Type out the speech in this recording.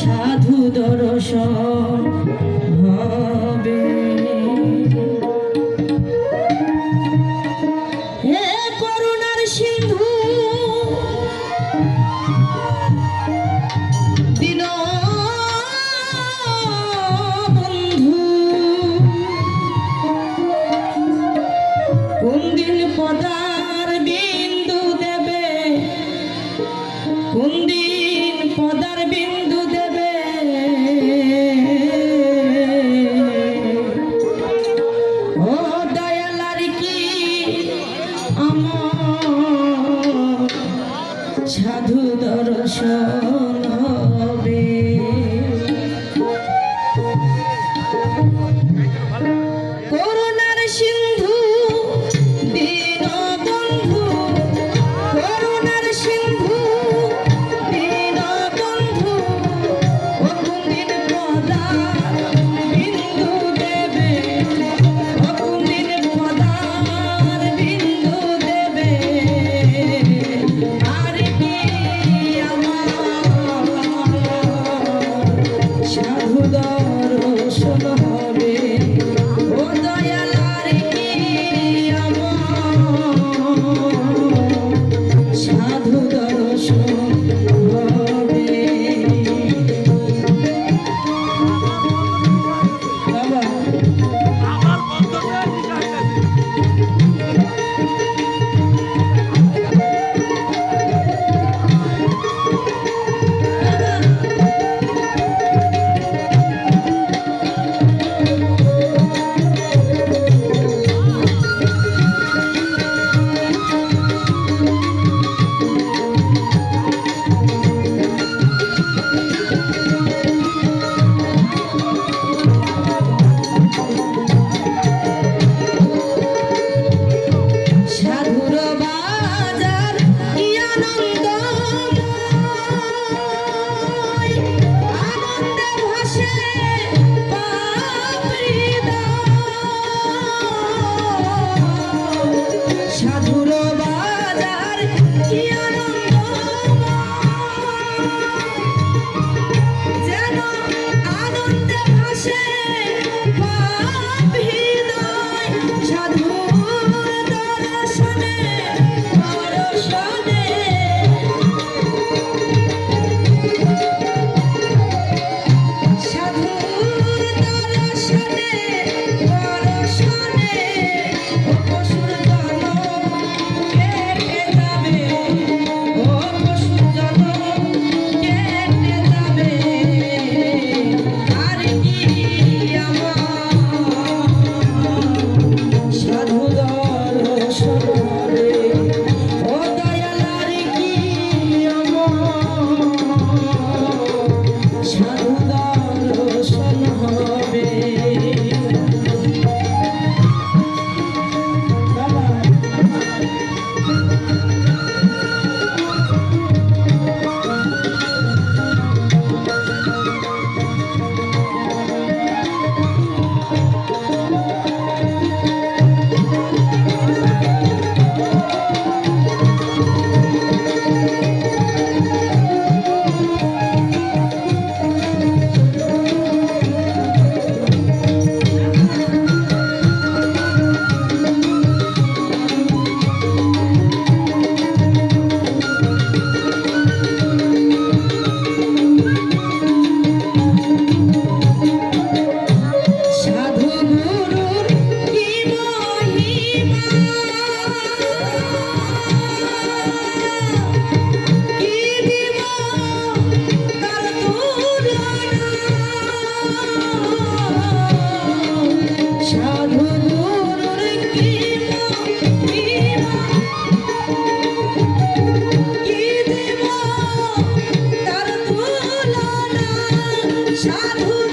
সাধু দর্শন হবে। হে করুণার সিন্ধু, দিন বন্ধু, কোন দিন পদার বিন্দু দেবে? কোন দিন পদার বিন্দু দেবে সাধু দর্শন হবে। Já dormi.